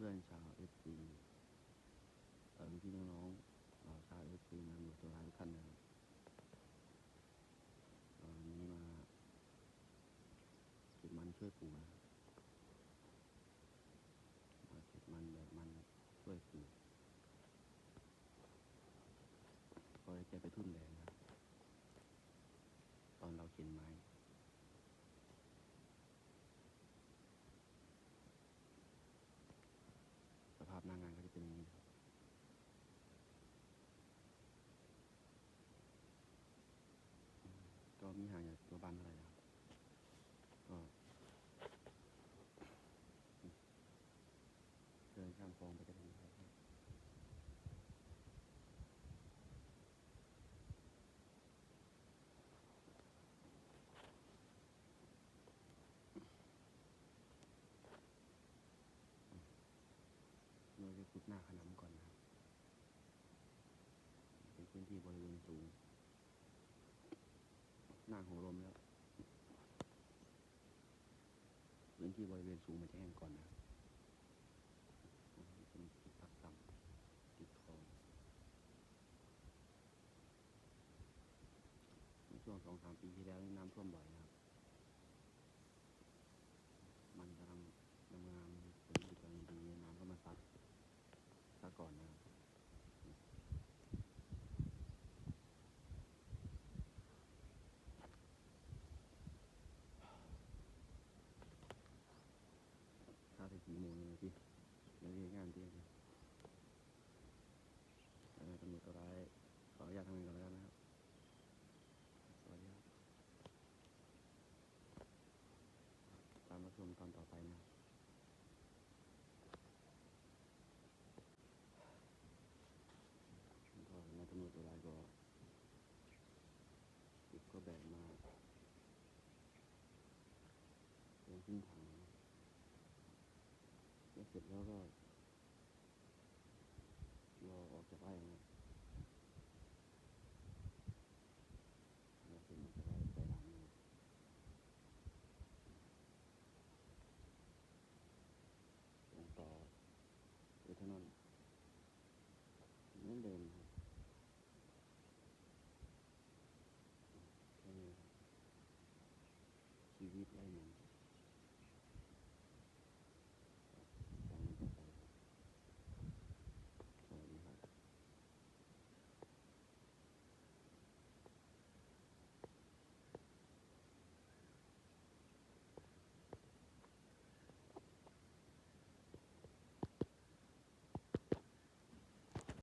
เพื่อนชาวเอฟซีเออพี่น้องๆชาวเอฟซีนะหมดตัวร้ายท่านนะครับเอ่อวันนี้มาเก็บมันช่วยปู่นะมาเก็บมันแบบมันช่วยปู่ก็ได้แกไปทุ่นแดงนะตอนเราเข็นไม้ สภาพหน้างานก็จะเป็นอย่างนี้นะครับอื มก็มีห่างจากตัวบ้านเท่าไหร่นะครับก็เดินข้ามคลองไปก็ได้นะครับเราจะขุดหน้าขนำก่อนนะครับ เป็นพื้นที่บริเวณสูง หน้าของลมแล้วพื้นที่บริเวณสูงมันจะแห้งก่อนนะเป็นที่พักต่ำติดคลองในช่วงสองสามปีที่แล้วน้ำท่วมบ่อยนะครับ มันกำลังงามงามๆผลผลิตกำลังดีน้ำก็มาซัดซัดก่อนนะครับ ข้าวไป กี่โมงเลยพี่เดี๋ยวเรียนงานเที่ยงตำรวจก็ร้ายขออนุญาตทำงานก่อนแล้วกันนะครับ สวัสดีครับ ตามรับชมตอนต่อไปนะครับแล้วก็นายตำรวจตัวร้ายก็เก็บก็แบกมาลงขึ้นถัง เสร็จแล้วก็รอออกจากไร่นะเราเป็นออกจะไร่ไปหลังนะลงต่อเอทานอลเหมือนเดิมครับแค่นี้ชีวิตไร่มัน